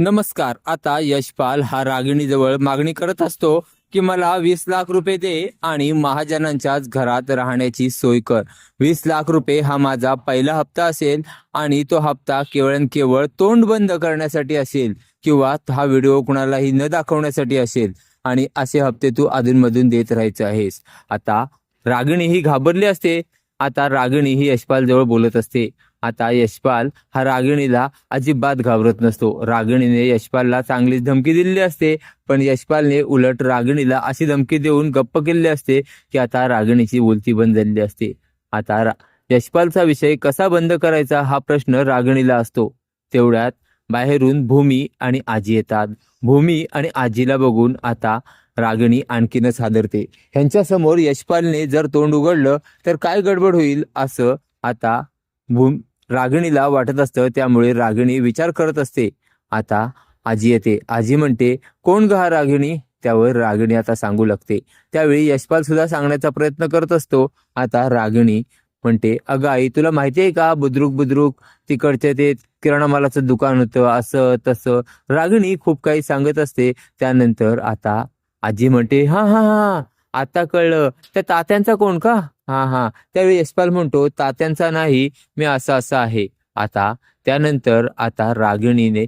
नमस्कार आता यशपाल हा रागिणीजवळ मागणी करत असतो की मला वीस लाख रुपये दे आणि महाजनांच्याच घरात राहण्याची सोय कर. वीस लाख रुपये हा माझा पहिला हप्ता असेल आणि तो हप्ता केवळ आणि केवळ तोंड बंद करण्यासाठी असेल किंवा हा व्हिडिओ कुणालाही न दाखवण्यासाठी असेल. आणि असे हप्ते तू अधूनमधून देत राहायचे आहेस. आता रागिणी ही घाबरली असते. आता रागिणी ही यशपाल जवळ बोलत असते. आता यशपाल हा रागिणीला अजिबात घाबरत नसतो. रागिणीने यशपालला चांगलीच धमकी दिलेली असते. पण यशपालने उलट रागिणीला अशी धमकी देऊन गप्प केलेली असते की आता रागिणीची बोलती बंद झालेली असते. आता रा यशपालचा विषय कसा बंद करायचा हा प्रश्न रागिणीला असतो. तेवढ्यात बाहेरून भूमी आणि आजी येतात. भूमी आणि आजीला बघून आता रागिणी आणखीनच हादरते. ह्यांच्यासमोर यशपालने जर तोंड उघडलं तर काय गडबड होईल असं आता भूम रागिणीला वाटत असतं त्यामुळे रागिणी विचार करत असते. आता आजी येते. आजी म्हणते कोण ग हा रागिणी? त्यावर रागिणी आता सांगू लागते. त्यावेळी यशपाल सुद्धा सांगण्याचा प्रयत्न करत असतो. आता रागिणी म्हणते अगं आई तुला माहिती आहे का? बुद्रुक बुद्रुक तिकडचे ते किराणा मालाचं दुकान होतं असं तसं. रागिणी खूप काही सांगत असते. त्यानंतर आता आजी म्हणते हा हा हा आता कळलं. त्या तात्यांचा कोण का? हा हा. त्यावेळी यशपाल म्हणतो तात्यांचा नाही मी असं असं आहे. आता त्यानंतर आता रागिणीने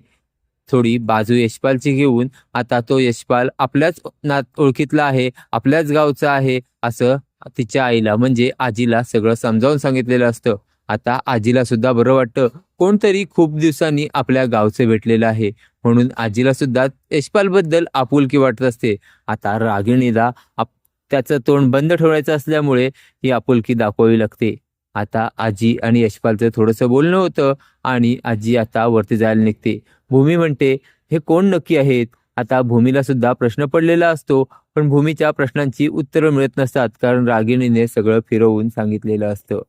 थोडी बाजू यशपालची घेऊन आता तो यशपाल आपल्याच नात ओळखीतला आहे आपल्याच गावचा आहे असं तिच्या आईला म्हणजे आजीला सगळं समजावून सांगितलेलं असतं. आता आजीला सुद्धा बरं वाटतं. कोणतरी खूप दिवसांनी आपल्या गावचं भेटलेलं आहे. म्हणून आजीला सुद्धा यशपाल बद्दल आपुलकी वाटत असते. आता रागिणीला आप त्याचं तोंड बंद ठेवायचं असल्यामुळे ही आपुलकी दाखवावी लागते. आता आजी आणि यशपालचं थोडंसं बोलणं होतं आणि आजी आता वरती जायला निघते. भूमी म्हणते हे कोण नक्की आहेत? आता भूमीला सुद्धा प्रश्न पडलेला असतो पण भूमीच्या प्रश्नांची उत्तरं मिळत नसतात कारण रागिणीने सगळं फिरवून सांगितलेलं असतं.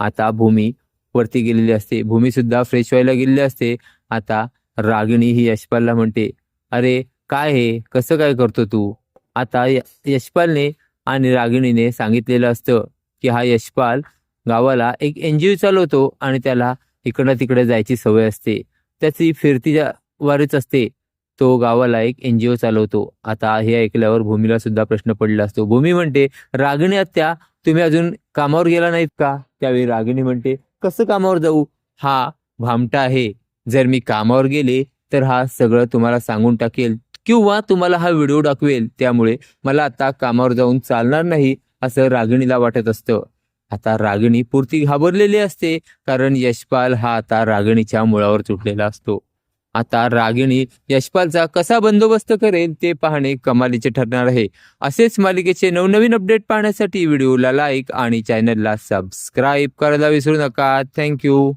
आता भूमी वरती गेलेली असते. भूमी सुद्धा फ्रेश व्हायला गेलेली असते. आता रागिणी ही यशपालला म्हणते अरे काय हे? कसं काय करतो तू? आता यशपालने आणि रागिणीने सांगितलेलं असतं की हा यशपाल गावाला एक एन जी ओ चालवतो आणि त्याला इकडं तिकडे जायची सवय असते. त्याची फिरती वारीच असते तो गावाला एक एन जी ओ चालवतो. आता हे ऐकल्यावर भूमीला सुद्धा प्रश्न पडला असतो. भूमी म्हणते रागिणी आत्या तुम्ही अजून कामावर गेला नाहीत का? त्यावेळी रागिणी म्हणते कसं कामावर जाऊ? हा भामटा आहे. जर मी कामावर गेले तर हा सगळं तुम्हाला सांगून टाकेल. किंवा तुम्हाला हा व्हिडिओ दाखवेल त्यामुळे मला आता कामावर जाऊन चालणार नाही असं रागिणीला वाटत असतं. आता रागिणी पुरती घाबरलेली असते कारण यशपाल हा आता रागिणीच्या मुळावर तुटलेला असतो. आता रागिणी यशपालचा कसा बंदोबस्त करेल ते पाहणे कमालीचे ठरणार आहे. असेच मालिकेचे नवनवीन अपडेट पाहण्यासाठी व्हिडिओला लाईक आणि चॅनलला सबस्क्राईब करायला विसरू नका. थँक्यू